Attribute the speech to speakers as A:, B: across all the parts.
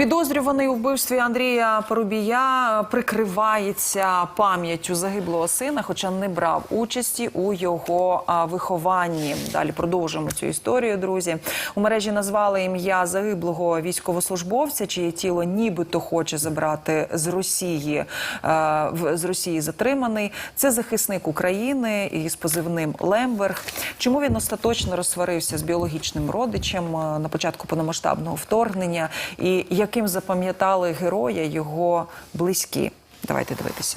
A: Підозрюваний у вбивстві Андрія Порубія прикривається пам'яттю загиблого сина, хоча не брав участі у його вихованні. Далі продовжуємо цю історію. Друзі у мережі назвали ім'я загиблого військовослужбовця, чиє тіло нібито хоче забрати з Росії е, з Росії затриманий. Це захисник України із позивним Лемберг. Чому він остаточно розсварився з біологічним родичем е, на початку повномасштабного вторгнення, і яким запам'ятали героя його близькі? Давайте дивитися.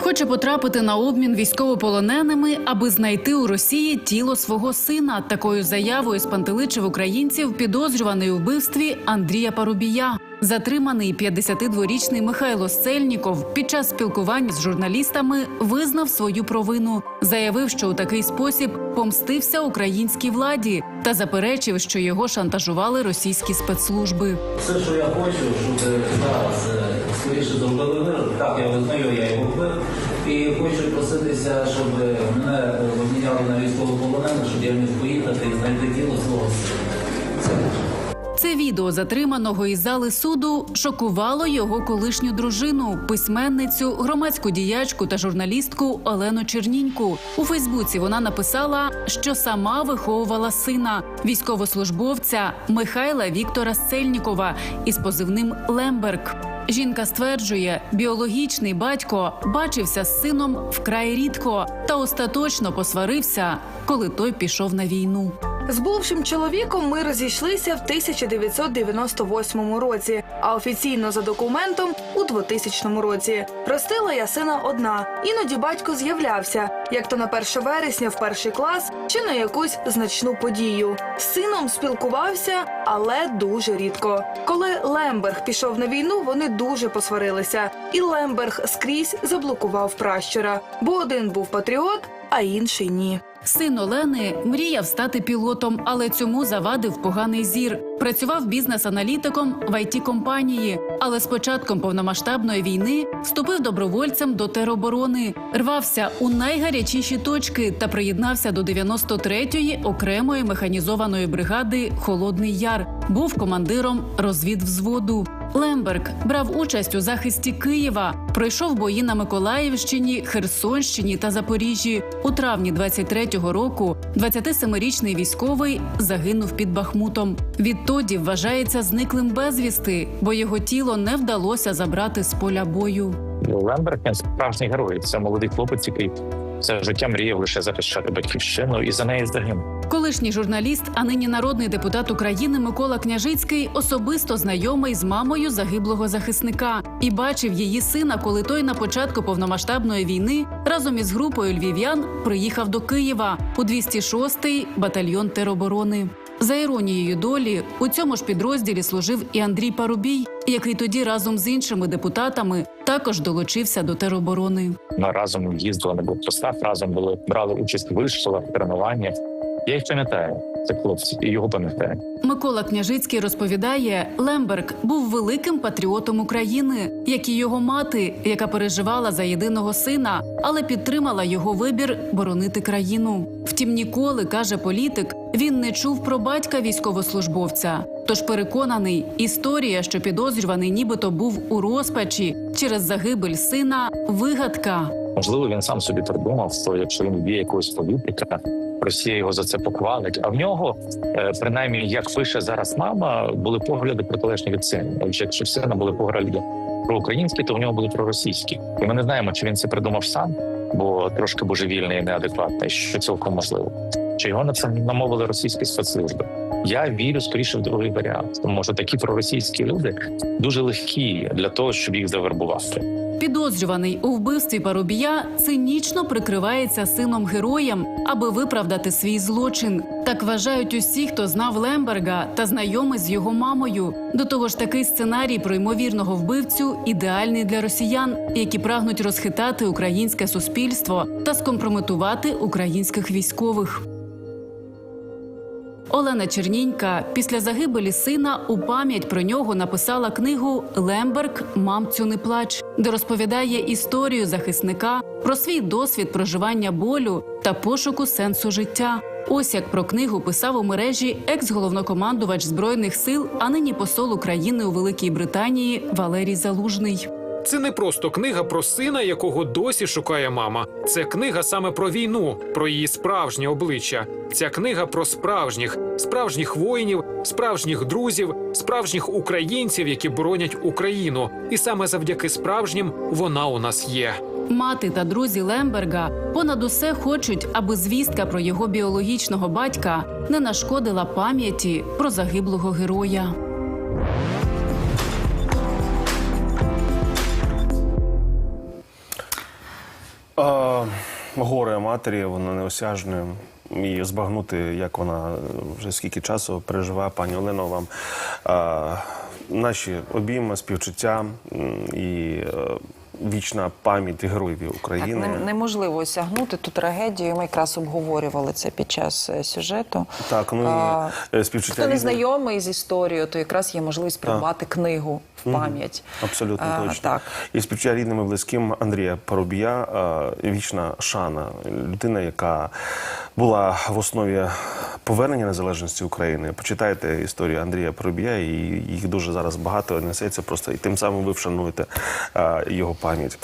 B: Хоче потрапити на обмін військовополоненими, аби знайти у Росії тіло свого сина. Такою заявою спантеличив українців підозрюваний у вбивстві Андрія Парубія. Затриманий 52-річний Михайло Сельніков під час спілкування з журналістами визнав свою провину, заявив, що у такий спосіб помстився українській владі та заперечив, що його шантажували російські спецслужби.
C: Все, що я хочу, щоб зараз е, скоріше зробили вирок. Так, я визнаю, я його вбив. І хочу проситися, щоб мене е, обміняли на військовополонених, щоб я міг поїхати і знайти тіло свого сина. Це
B: відео затриманого із зали суду шокувало його колишню дружину, письменницю, громадську діячку та журналістку Олену Черніньку. У Фейсбуці вона написала, що сама виховувала сина військовослужбовця Михайла Віктора Сельнікова із позивним Лемберг. Жінка стверджує, біологічний батько бачився з сином вкрай рідко та остаточно посварився, коли той пішов на війну.
D: З бувшим чоловіком ми розійшлися в 1998 році, а офіційно за документом у 2000 році. Ростила я сина одна. Іноді батько з'являвся, як то на 1 вересня в перший клас чи на якусь значну подію. З сином спілкувався, але дуже рідко. Коли Лемберг пішов на війну, вони дуже посварилися, і Лемберг скрізь заблокував пращура, бо один був патріот, а інший ні.
B: Син Олени мріяв стати пілотом, але цьому завадив поганий зір. Працював бізнес-аналітиком в it компанії але з початком повномасштабної війни вступив добровольцем до тероборони, рвався у найгарячіші точки та приєднався до 93-ї окремої механізованої бригади Холодний Яр. Був командиром розвідвзводу. Лемберг брав участь у захисті Києва, пройшов бої на Миколаївщині, Херсонщині та Запоріжжі. У травні 23-го року 27-річний військовий загинув під Бахмутом. Відтоді вважається зниклим безвісти, бо його тіло не вдалося забрати з поля бою.
E: Лемберг справжній герой. Це молодий хлопець, який все життя мріяв лише захищати батьківщину і за неї загинув.
B: Колишній журналіст, а нині народний депутат України Микола Княжицький особисто знайомий з мамою загиблого захисника і бачив її сина, коли той на початку повномасштабної війни разом із групою львів'ян приїхав до Києва у 206-й батальйон тероборони. За іронією долі у цьому ж підрозділі служив і Андрій Парубій, який тоді разом з іншими депутатами також долучився до тероборони.
E: Ми разом їздили на блокпостах, разом були брали участь в вишколах, тренуваннях. Я їх пам'ятаю, цих хлопців, і його пам'ятаю.
B: Микола Княжицький розповідає, Лемберг був великим патріотом України, як і його мати, яка переживала за єдиного сина, але підтримала його вибір боронити країну. Втім, ніколи каже політик, він не чув про батька військовослужбовця. Тож переконаний, історія, що підозрюваний, нібито був у розпачі через загибель сина, вигадка.
E: Можливо, він сам собі придумав, що якщо він вб'є якогось політика, Росія його за це похвалить. А в нього, е, принаймні, як пише зараз мама, були погляди протилежні від сина. Отже, якщо в сина були погляди проукраїнські, то в нього були проросійські. І ми не знаємо, чи він це придумав сам, бо трошки божевільний і неадекватний, що цілком можливо. Чи його на це намовили російські спецслужби? Я вірю скоріше в другий варіант, тому що такі проросійські люди дуже легкі для того, щоб їх завербувати.
B: Підозрюваний у вбивстві Парубія цинічно прикривається сином героєм, аби виправдати свій злочин. Так вважають усі, хто знав Лемберга та знайомий з його мамою. До того ж, такий сценарій про ймовірного вбивцю ідеальний для росіян, які прагнуть розхитати українське суспільство та скомпрометувати українських військових. Олена Чернінька після загибелі сина у пам'ять про нього написала книгу Лемберг Мамцю не плач, де розповідає історію захисника про свій досвід проживання болю та пошуку сенсу життя. Ось як про книгу писав у мережі екс-головнокомандувач збройних сил, а нині посол України у Великій Британії Валерій Залужний.
F: Це не просто книга про сина, якого досі шукає мама. Це книга саме про війну, про її справжнє обличчя. Ця книга про справжніх, справжніх воїнів, справжніх друзів, справжніх українців, які боронять Україну. І саме завдяки справжнім вона у нас є.
B: Мати та друзі Лемберга понад усе хочуть, аби звістка про його біологічного батька не нашкодила пам'яті про загиблого героя.
G: А, горе матері, воно неосяжне. І збагнути, як вона вже скільки часу переживає, пані Олено, вам а, наші обійми, співчуття і е, вічна пам'ять героїв України.
A: не- неможливо осягнути ту трагедію. Ми якраз обговорювали це під час е, сюжету.
G: Так, ну
A: А,
G: е, співчуття
A: Хто не знайомий з історією, то якраз є можливість придбати книгу в пам'ять.
G: Абсолютно
A: А,
G: точно.
A: Так.
G: І співчуття рідним і близьким Андрія Парубія, е, вічна шана, людина, яка була в основі повернення незалежності України. Почитайте історію Андрія Пробія, і їх дуже зараз багато несеться просто, і тим самим ви вшануєте його пам'ять.